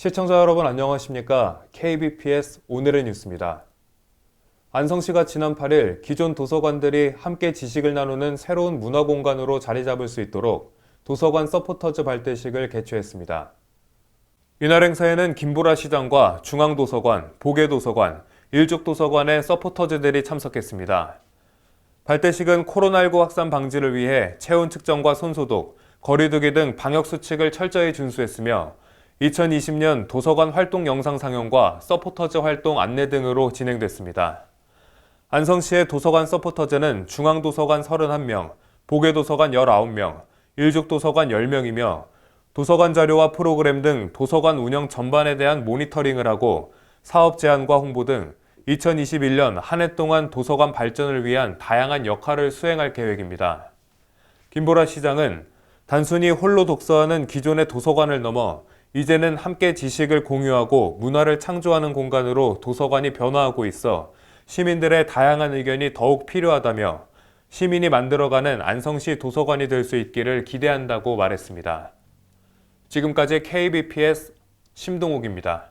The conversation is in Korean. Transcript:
시청자 여러분 안녕하십니까? KBPS 오늘의 뉴스입니다. 안성시가 지난 8일 기존 도서관들이 함께 지식을 나누는 새로운 문화 공간으로 자리 잡을 수 있도록 도서관 서포터즈 발대식을 개최했습니다. 이날 행사에는 김보라 시장과 중앙도서관, 보계도서관, 일족도서관의 서포터즈들이 참석했습니다. 발대식은 코로나19 확산 방지를 위해 체온 측정과 손소독, 거리두기 등 방역 수칙을 철저히 준수했으며 2020년 도서관 활동 영상 상영과 서포터즈 활동 안내 등으로 진행됐습니다. 안성시의 도서관 서포터즈는 중앙도서관 31명, 보계도서관 19명, 일족도서관 10명이며 도서관 자료와 프로그램 등 도서관 운영 전반에 대한 모니터링을 하고 사업 제안과 홍보 등 2021년 한 해 동안 도서관 발전을 위한 다양한 역할을 수행할 계획입니다. 김보라 시장은 단순히 홀로 독서하는 기존의 도서관을 넘어 이제는 함께 지식을 공유하고 문화를 창조하는 공간으로 도서관이 변화하고 있어 시민들의 다양한 의견이 더욱 필요하다며 시민이 만들어가는 안성시 도서관이 될 수 있기를 기대한다고 말했습니다. 지금까지 KBPS 심동욱입니다.